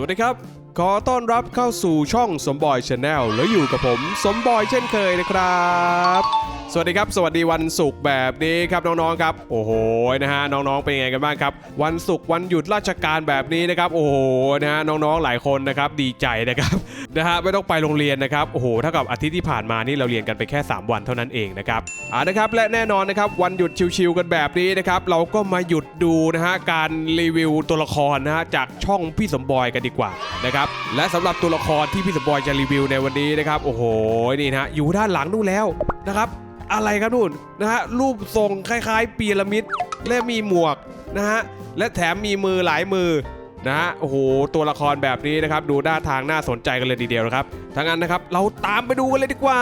วัสดีครับ ขอต้อนรับเข้าสู่ช่องสมบอยชาแนลแล้วอยู่กับผม สมบอยเช่นเคยนะครับ สวัสดีครับ สวัสดีวันศุกร์แบบนี้ครับน้องๆครับ โอ้โหนะฮะน้องๆเป็นยังไงกันบ้างครับ วันศุกร์วันหยุดราชการแบบนี้นะครับโอ้โหนะฮะน้องๆหลายคนนะครับดีใจนะครับนะฮะไม่ต้องไปโรงเรียนนะครับโอ้โหเท่ากับอาทิตย์ที่ผ่านมานี่เราเรียนกันไปแค่ 3 วันเท่านั้นเองนะครับอ่านะครับและแน่นอนนะครับวันหยุดชิวๆกันแบบนี้นะครับเราก็มาหยุดดูนะฮะการรีวิวตัวละครนะฮะจากช่องพี่สมบอยกันดีกว่านะครับและสำหรับตัวละครที่พี่สมบอยจะรีวิวในวันนี้นะครับโอ้โหนี่นะฮะอยู่ด้านหลังนู่นแล้ว นะครับ อะไรครับนู่นนะฮะรูปทรงคล้ายๆ ปีระมิดและมีหมวกนะฮะและแถมมีมือหลายมือนะฮะโอ้โหตัวละครแบบนี้นะครับ ดูหน้าทางน่าสนใจกันเลยทีเดียวนะครับทั้งนั้นนะครับเราตามไปดูกันเลยดีกว่า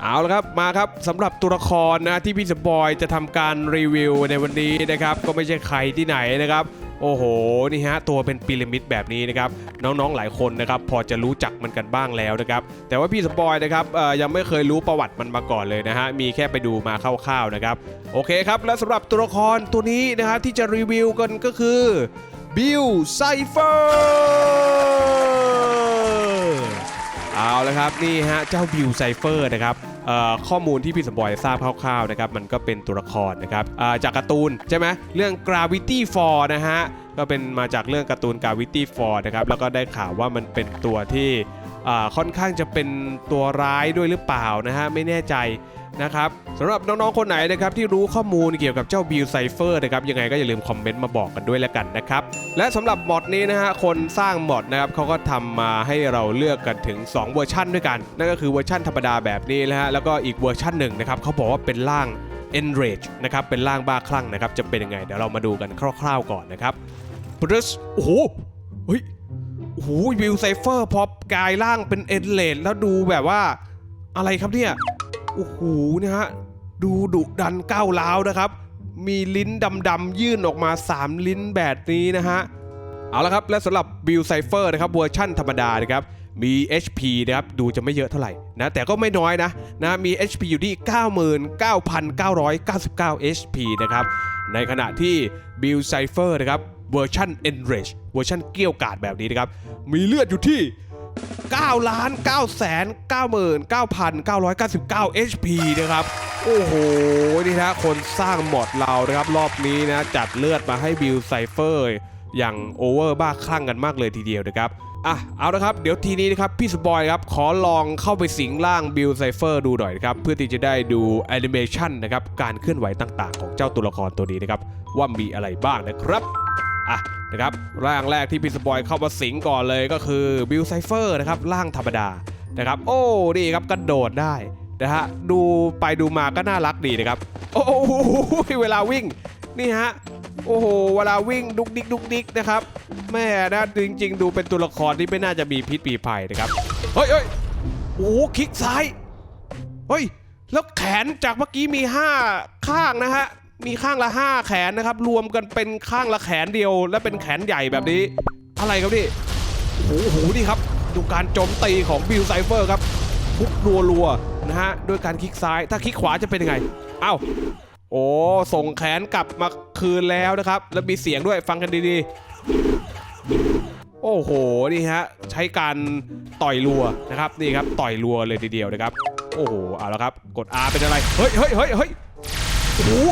เอาละครับมาครับสำหรับตัวละครนะที่พี่สปอยจะทำการรีวิวในวันนี้นะครับ ก็ไม่ใช่ใครที่ไหนนะครับ โอ้โห นี่ฮะ ตัวเป็นพีระมิดแบบนี้นะครับ น้องๆหลายคนนะครับ พอจะรู้จักมันกันบ้างแล้วนะครับ แต่ว่าพี่สปอยนะครับยังไม่เคยรู้ประวัติมันมาก่อนเลยนะฮะ มีแค่ไปดูมาคร่าวๆนะครับ โอเคครับ และสำหรับตัวละครตัวนี้นะครับที่จะรีวิวกันก็คือบิลไซเฟอร์เอาละครับ นี่ฮะ เจ้าบิลไซเฟอร์นะครับ ข้อมูลที่พี่สมบอยทราบคร่าวๆนะครับมันก็เป็นตัวละครนะครับาจากการ์ตูนใช่ไหมเรื่อง Gravity Fall นะฮะก็เป็นมาจากเรื่องการ์ตูน Gravity Fall นะครับแล้วก็ได้ข่าวว่ามันเป็นตัวที่ ค่อนข้างจะเป็นตัวร้ายด้วยหรือเปล่านะฮะไม่แน่ใจนะครับสำหรับน้องๆคนไหนนะครับที่รู้ข้อมูลเกี่ยวกับเจ้าบิลไซเฟอร์นะครับยังไงก็อย่าลืมคอมเมนต์มาบอกกันด้วยแล้วกันนะครับและสำหรับมอดนี้นะฮะคนสร้างมอดนะครับเขาก็ทำมาให้เราเลือกกันถึง 2 เวอร์ชันด้วยกัน นั่นก็คือเวอร์ชันธรรมดาแบบนี้นะฮะแล้วก็อีกเวอร์ชันหนึ่งนะครับเขาบอกว่าเป็นร่าง Enrage นะครับเป็นร่างบ้าคลั่งนะครับจะเป็นยังไงเดี๋ยวเรามาดูกันคร่าวๆก่อนนะครับบริสโอ้โหเฮ้ย โอ้โหวิวไซเฟอร์พอกลายร่างเป็นเอ็นเลดแล้วดูแบบว่าอะไรครับเนี่ย โอ้โหนะฮะ ดูดุดันก้าวร้าวนะครับ มีลิ้นดำๆยื่นออกมา 3 ลิ้นแบบนี้นะฮะ เอาละครับ และสำหรับบิลไซเฟอร์นะครับเวอร์ชั่นธรรมดานะครับ มี HP นะครับ ดูจะไม่เยอะเท่าไหร่นะ แต่ก็ไม่น้อยนะนะมี HP อยู่ที่ 99,999 HP นะครับ ในขณะที่บิลไซเฟอร์นะครับ เวอร์ชัน Enrage เวอร์ชันเกี้ยวกาดแบบนี้นะครับ มีเลือดอยู่ที่ 9 ล้าน9แสน99,999 HP นะครับ โอ้โห นี่นะคนสร้างหมดเรานะครับ รอบนี้นะ จัดเลือดมาให้บิลไซเฟอร์อย่างโอเวอร์บ้าคลั่งกันมากเลยทีเดียวนะครับอะเอาละครับเดี๋ยวทีนี้นะครับพี่สปอยครับขอลองเข้าไปสิงร่างบิลไซเฟอร์ดูหน่อยนะครับเพื่อที่จะได้ดูแอนิเมชันนะครับการเคลื่อนไหวต่างๆ ของเจ้าตัวละครตัวนี้นะครับว่ามีอะไรบ้างนะครับ อะนะครับร่างแรกที่พีสปอยเข้ามาสิงก่อนเลยก็คือบิลไซเฟอร์นะครับร่างธรรมดานะครับ โอ้ดีครับกระโดดได้นะฮะดูไปดูมาก็น่ารักดีนะครับ โอ้โหเวลาวิ่งนี่ฮะโอ้โหเวลาวิ่งดุกดิกดุกดิกนะครับแม่นะจริง ๆ ดูเป็นตัวละครที่ไม่น่าจะมีพิษปีภัยนะครับเฮ้ยเฮ้ยโอ้โหคลิกซ้ายเฮ้ยแล้วแขนจากเมื่อกี้มี 5 ข้างนะฮะ มีข้างละ 5 แขนนะครับ รวมกันเป็นข้างละแขนเดียว และเป็นแขนใหญ่แบบนี้ อะไรครับนี่โอ้โหนี่ครับ ดูการโจมตีของบิลไซเฟอร์ครับทุบรัวๆนะฮะด้วยการคลิกซ้ายถ้าคลิกขวาจะเป็นยังไงเอ้าโอ้ส่งแขนกลับมาคืนแล้วนะครับ แล้วมีเสียงด้วยฟังกันดีๆ โอ้โหนี่ฮะใช้การต่อยรัวนะครับนี่ครับต่อยรัวเลยทีเดียวนะครับ โอ้โหเอาละครับ กด R เป็นอะไร เฮ้ยเฮ้ยเฮ้ยเฮ้ยโอ้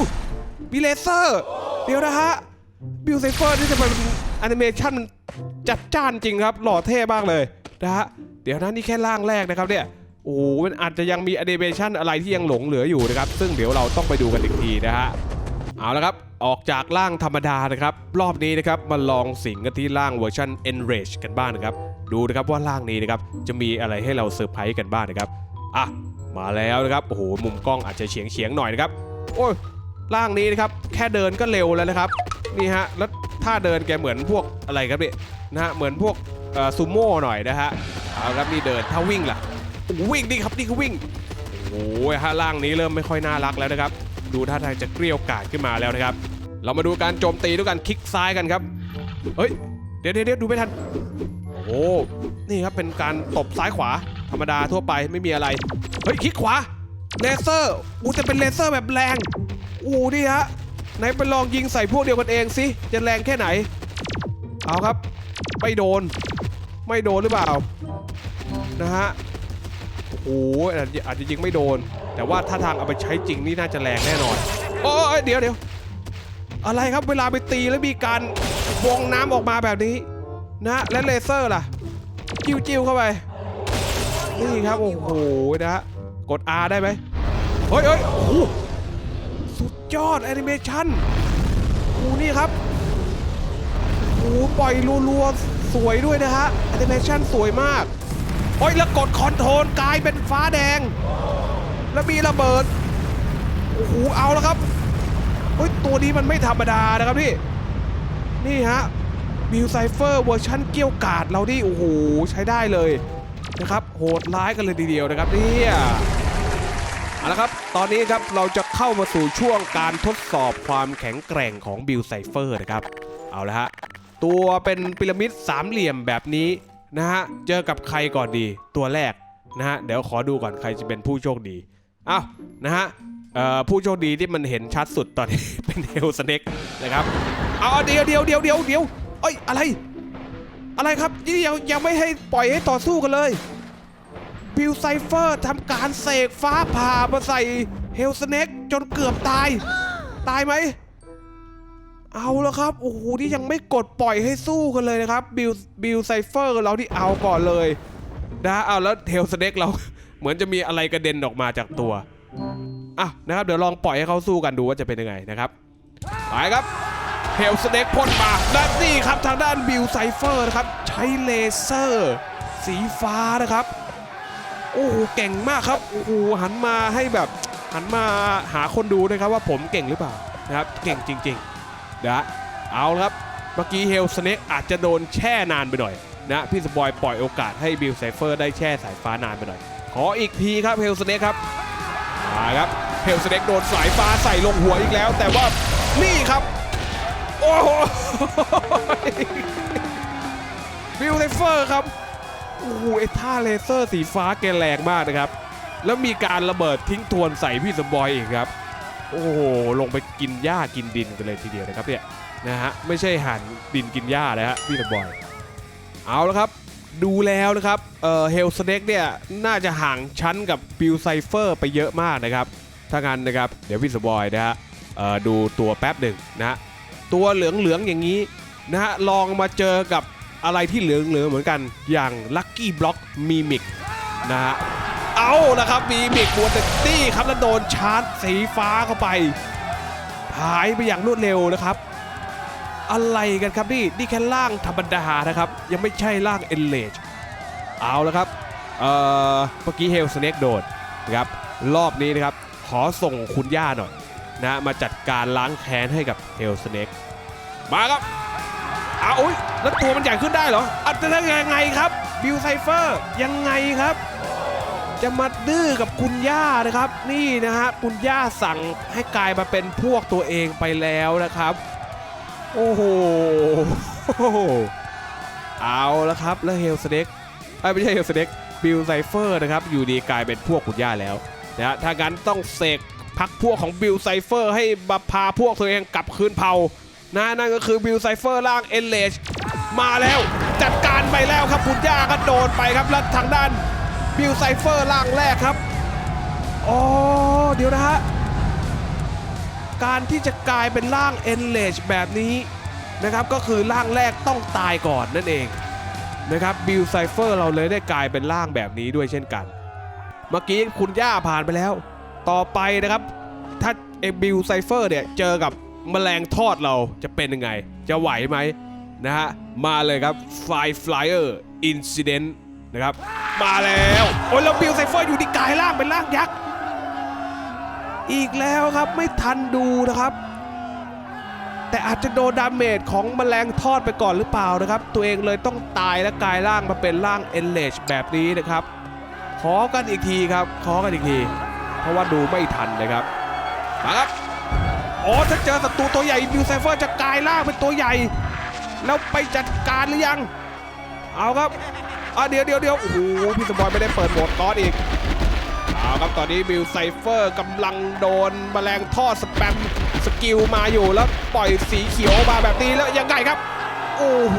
มีเลเซอร์ เดี๋ยวนะฮะ บิลไซเฟอร์นี่จะเป็นแอนิเมชันมันจัดจ้านจริงครับ หล่อเท่มากเลยนะฮะ เดี๋ยวนะนี่แค่ร่างแรกนะครับเนี่ย โอ้โหมันอาจจะยังมีแอนิเมชันอะไรที่ยังหลงเหลืออยู่นะครับ ซึ่งเดี๋ยวเราต้องไปดูกันอีกทีนะฮะ เอาละครับ ออกจากร่างธรรมดานะครับ รอบนี้นะครับมาลองสิงกันที่ร่างเวอร์ชัน Enrage กันบ้างนะครับ ดูนะครับว่าร่างนี้นะครับจะมีอะไรให้เราเซอร์ไพรส์กันบ้างนะครับ อะ มาแล้วนะครับ โอ้โห มุมกล้องอาจจะเฉียงเฉียงหน่อยนะครับ โอ้ย ร่างนี้นะครับแค่เดินก็เร็วแล้วนะครับนี่ฮะแล้วท่าเดินแกเหมือนพวกอะไรครับเนี่ยนะฮะเหมือนพวกซูโม่หน่อยนะฮะเอาครับนี่เดินถ้าวิ่งล่ะวิ่งนี่ครับนี่คือวิ่งโอ้ยฮะร่างนี้เริ่มไม่ค่อยน่ารักแล้วนะครับ ดูท่าทางจะเกลี้ยวกล่อมขึ้นมาแล้วนะครับ เรามาดูการโจมตีด้วยการคลิกซ้ายกันครับเฮ้ยเดี๋ยวเดี๋ยวเดี๋ยวดูไม่ทันโอ้โหนี่ครับเป็นการตบซ้ายขวาธรรมดาทั่วไปไม่มีอะไร เฮ้ยคลิกขวาเลเซอร์อูจะเป็นเลเซอร์แบบแรง อู้นี่ฮะไหนไปลองยิงใส่พวกเดียวกันเองสิจะแรงแค่ไหน เอาครับ ไม่โดน ไม่โดนหรือเปล่า นะฮะ โอ้โหอาจจะอาจจะยิงไม่โดน แต่ว่าถ้าทางเอาไปใช้จริงนี่น่าจะแรงแน่นอนโอ้ยเดี๋ยวเดี๋ยวอะไรครับเวลาไปตีแล้วมีการวงน้ำออกมาแบบนี้ นะ และเลเซอร์ล่ะ จิ้วจิ้วเข้าไปนี่ครับ โอ้โหนะฮะกด R ได้ไหมเฮ้ยเฮ้ยโอ้ ยอดแอนิเมชันโอ้โหนี่ครับโอ้โหปล่อยรัวๆ สวยด้วยนะฮะแอนิเมชันสวยมากโอ้ยแล้วกดคอนโทรลกลายเป็นฟ้าแดง แล้วมีระเบิดโอ้โหเอาแล้วครับเฮ้ยตัวนี้มันไม่ธรรมดานะครับพี่ นี่ฮะบิวไซเฟอร์เวอร์ชันเกี้ยวกาดเรานี่โอ้โหใช้ได้เลยนะครับ โหดร้ายกันเลยทีเดียวนะครับเนี่ย เอาละครับ ตอนนี้ครับเราจะเข้ามาสู่ช่วงการทดสอบความแข็งแกร่งของบิลไซเฟอร์นะครับ เอาละฮะ ตัวเป็นพีระมิดสามเหลี่ยมแบบนี้นะฮะ เจอกับใครก่อนดี ตัวแรกนะฮะ เดี๋ยวขอดูก่อนใครจะเป็นผู้โชคดี อ้าวนะฮะเอ่อผู้โชคดีที่มันเห็นชัดสุดตอนนี้เป็นเฮลสเน็กนะครับ เอาเดี๋ยวเดี๋ยวเดี๋ยวเดี๋ยวเดี๋ยวเอ้ยอะไร อะไรครับนี่ยังยังไม่ให้ปล่อยให้ต่อสู้กันเลย บิลไซเฟอร์ทำการเสกฟ้าผ่ามาใส่เฮลสเน็กจนเกือบตาย ตายไหม เอาแล้วครับ โอ้โห ที่ยังไม่กดปล่อยให้สู้กันเลยนะครับ บิลบิลไซเฟอร์เราที่เอาก่อนเลยนะเอาแล้วเฮลสเน็กเรา เหมือนจะมีอะไรกระเด็นออกมาจากตัวอะนะครับ เดี๋ยวลองปล่อยให้เขาสู้กันดูว่าจะเป็นยังไงนะครับ ไปครับเฮลสเน็กพ่นมาและนี่ครับทางด้านบิลไซเฟอร์นะครับ ใช้เลเซอร์ สีฟ้านะครับ โอ้โหเก่งมากครับโอ้โหหันมาให้แบบหันมาหาคนดูนะครับว่าผมเก่งหรือเปล่านะครับเก่งจริงๆนะเอาละครับเมื่อกี้เฮลสเน็กอาจจะโดนแช่นานไปหน่อยนะพี่สปอยปล่อยโอกาสให้บิลไซเฟอร์ได้แช่สายฟ้านานไปหน่อย ขออีกทีครับเฮลสเน็กครับมาครับเฮลสเน็กโดนสายฟ้าใส่ลงหัวอีกแล้ว แต่ว่านี่ครับโอ้โหบิลไซเฟอร์ครับ โอ้โหไอ้ท่าเลเซอร์สีฟ้าแกแรงมากนะครับ แล้วมีการระเบิดทิ้งทวนใส่พี่สมบอยอีกครับ โอ้โห ลงไปกินหญ้ากินดินกันเลยทีเดียวนะครับเนี่ยนะฮะไม่ใช่หันดินกินหญ้านะฮะพี่สมบอย เอาแล้วครับ ดูแล้วนะครับเอ่อเฮลสเน็กเนี่ยน่าจะห่างชั้นกับบิลไซเฟอร์ไปเยอะมากนะครับถ้างั้นนะครับเดี๋ยวพี่สมบอยนะฮะดูตัวแป๊บหนึ่งนะตัวเหลืองๆอย่างนี้นะฮะลองมาเจอกับ อะไรที่เหลืองๆเหมือนกันอย่างลัคกี้บล็อกมีมิกนะฮะเอาละครับมีมิกบัวเตตี้ครับแล้วโดนชาร์จสีฟ้าเข้าไป หายไปอย่างรวดเร็วนะครับ อะไรกันครับนี่นี่แค่ล่างธรรมดานะครับ ยังไม่ใช่ล่างเอนเลจเอาละครับเอ่อเมื่อกี้เฮลสเน็กโดนนะครับรอบนี้นะครับ ขอส่งคุณย่าหน่อยนะมาจัดการล้างแค้นให้กับเฮลสเน็กมาครับ อ้าวอุ๊ยแล้วตัวมันใหญ่ขึ้นได้เหรออัตรายังไงครับ บิลไซเฟอร์ยังไงครับ จะมาดื้อกับคุณย่านะครับ นี่นะฮะคุณย่าสั่งให้กลายมาเป็นพวกตัวเองไปแล้วนะครับ โอ้โหเอาแล้วครับแล้วเฮลสเน็กไม่ใช่เฮลสเน็กบิลไซเฟอร์นะครับอยู่ดีกลายเป็นพวกคุณย่าแล้วนะฮะถ้างั้นต้องเสกพักพวกของบิลไซเฟอร์ให้มาพาพวกตัวเองกลับคืนเผ่า นะนั่นก็คือบิลไซเฟอร์ล่างเอเลจมาแล้ว จัดการไปแล้วครับคุณย่าก็โดนไปครับแล้วทางด้านบิลไซเฟอร์ล่างแรกครับอ๋อเดี๋ยวนะฮะการที่จะกลายเป็นร่าง Enrage แบบนี้นะครับก็คือร่างแรกต้องตายก่อนนั่นเองนะครับบิลไซเฟอร์เราเลยได้กลายเป็นร่างแบบนี้ด้วยเช่นกัน เมื่อกี้คุณย่าผ่านไปแล้ว ต่อไปนะครับถ้าเอบิลไซเฟอร์เนี่ยเจอกับ แมลงทอดเราจะเป็นยังไง จะไหวไหมนะฮะ มาเลยครับ Fly Flyer Incident นะครับ มาแล้ว โอ้ยแล้วบิลไซเฟอร์อยู่ที่กายร่างเป็นร่างยักษ์ อีกแล้วครับไม่ทันดูนะครับ แต่อาจจะโดนดาเมจของแมลงทอดไปก่อนหรือเปล่านะครับ ตัวเองเลยต้องตายและกายร่างมาเป็นร่างเอนเลจแบบนี้นะครับ ขอกันอีกทีครับ ขอกันอีกที เพราะว่าดูไม่ทันนะครับมาครับ อ๋อถ้าเจอศัตรูตัวใหญ่บิวไซเฟอร์จะกลายร่างเป็นตัวใหญ่ แล้วไปจัดการหรือยัง เอาครับอะเดี๋ยวเดี๋ยวเดี๋ยวโอ้โหพี่สมบอยไม่ได้เปิดโหมดกอดอีกเอาครับตอนนี้บิลไซเฟอร์กำลังโดนแมลงทอดสแปมสกิลมาอยู่แล้วปล่อยสีเขียวมาแบบนี้แล้วยังไงครับ โอ้โห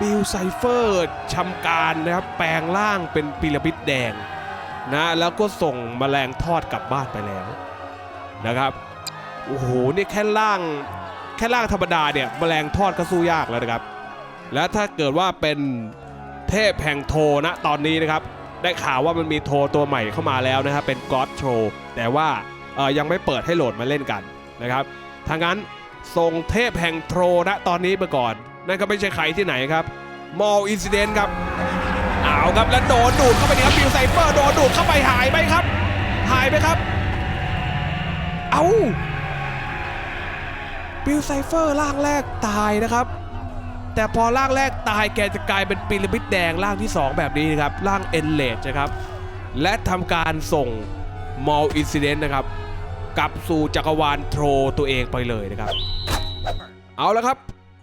บิลไซเฟอร์ชำการนะครับแปลงร่างเป็นพีระมิดแดงนะแล้วก็ส่งแมลงทอดกลับบ้านไปแล้ว นะครับโอ้โหนี่แค่ร่างแค่ร่างธรรมดาเนี่ยแมลงทอดก็สู้ยากแล้วนะครับ และถ้าเกิดว่าเป็นเทพแห่งโทนะตอนนี้นะครับ ได้ข่าวว่ามันมีโทตัวใหม่เข้ามาแล้วนะครับเป็นก็ d โ o แต่ว่าเออยังไม่เปิดให้โหลดมาเล่นกันนะครับทางนั้นส่งเทพแห่งโทรนะตอนนี้ไปก่อน นั่นก็ไม่ใช่ใครที่ไหนครับมอลอินซิเดนต์ครับเอาครับแล้วโดนดูดเข้าไปดีครับบิลไซเฟอร์โดนดูดเข้าไปหายไหมครับ หายไหมครับ เอาบิลไซเฟอร์ร่างแรกตายนะครับ แต่พอร่างแรกตายแกจะกลายเป็นพีระมิดแดงร่างที่ 2 แบบนี้นะครับร่างเอนเลดนะครับ และทำการส่งมอลอินซิเดนต์นะครับ กลับสู่จักรวาลโทรตัวเองไปเลยนะครับ เอาละครับ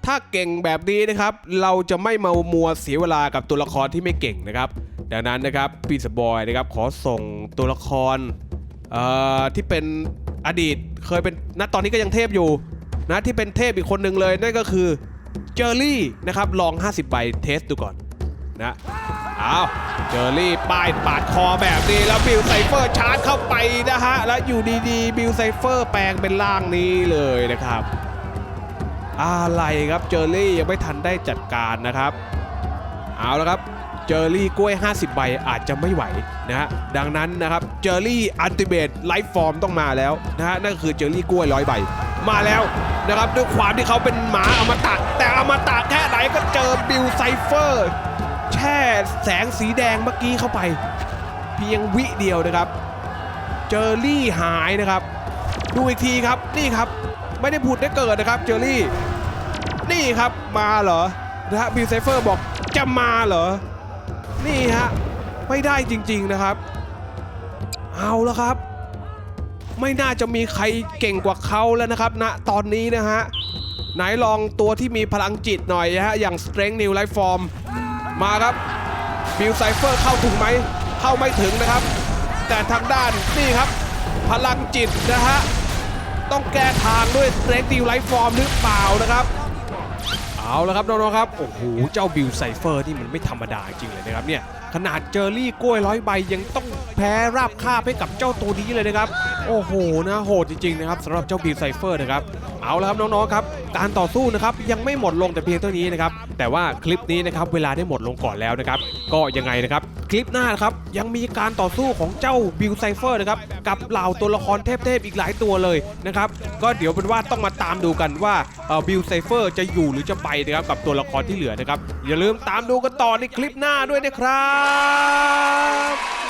ถ้าเก่งแบบนี้นะครับ เราจะไม่มามัวเสียเวลากับตัวละครที่ไม่เก่งนะครับ ดังนั้นนะครับปีสบอยนะครับขอส่งตัวละครที่เป็น อดีตเคยเป็นณตอนนี้ก็ยังเทพอยู่นะที่เป็นเทพอีกคนหนึ่งเลยนั่นก็คือเจอรี่นะครับลอง 50 ใบเทสดูก่อนนะเอาเจอรี่ป้ายปาดคอแบบนี้แล้วบิลไซเฟอร์ชาร์จเข้าไปนะฮะแล้วอยู่ดีๆบิลไซเฟอร์แปลงเป็นร่างนี้เลยนะครับอะไรครับเจอรี่ยังไม่ทันได้จัดการนะครับ เอาและครับเจอรี่กล้วย 50 ใบอาจจะไม่ไหวนะฮะดังนั้นนะครับเจอรี่อันติเมตไลฟ์ฟอร์มต้องมาแล้วนะฮะนั่นคือเจอรี่กล้วยร้อยใบมาแล้วนะครับด้วยความที่เขาเป็นหมาอมตะแต่อมตะแค่ไหนก็เจอบิลไซเฟอร์แช่แสงสีแดงเมื่อกี้เข้าไป เพียงวิเดียวนะครับ เจอรี่หายนะครับ ดูอีกทีครับนี่ครับไม่ได้ผุดได้เกิดนะครับเจอรี่ นี่ครับมาเหรอนะฮะบิลไซเฟอร์บอก จะมาเหรอ นี่ฮะ ไม่ได้จริงๆนะครับ เอาแล้วครับ ไม่น่าจะมีใครเก่งกว่าเขาแล้วนะครับณตอนนี้นะฮะ ไหนลองตัวที่มีพลังจิตหน่อยฮะ อย่าง Strength New Life Form มาครับบิลไซเฟอร์เข้าถึงไหม เข้าไม่ถึงนะครับ แต่ทางด้านนี่ครับ พลังจิตนะฮะ ต้องแก้ทางด้วยสเตร n ติวไลฟ์ฟอร์มหรือเปล่านะครับ เอาแล้วครับน้องๆครับ โอ้โห เจ้าบิลไซเฟอร์นี่มันไม่ธรรมดาจริงเลยนะครับเนี่ย ขนาดเจอรี่กล้วยร้อยใบยังต้องแพ้ราบคาบให้กับเจ้าตัวนี้เลยนะครับ โอ้โหนะโหดจริงๆนะครับสำหรับเจ้าบิลไซเฟอร์นะครับ เอาแล้วครับน้องๆครับการต่อสู้นะครับยังไม่หมดลงแต่เพียงเท่านี้นะครับแต่ว่าคลิปนี้นะครับเวลาได้หมดลงก่อนแล้วนะครับก็ยังไงนะครับ ลิปหน้านครับ ยังมีการต่อสู้ของเจ้าบิลไซเฟอร์นะครับ กับเหล่าตัวละครเทพๆอีกหลายตัวเลยนะครับ ก็เดี๋ยวเป็นว่าต้องมาตามดูกันว่าบิลไซเฟอร์จะอยู่หรือจะไปนะครับกับตัวละครที่เหลือนะครับ อย่าลืมตามดูกันต่อในคลิปหน้าด้วยนะครับ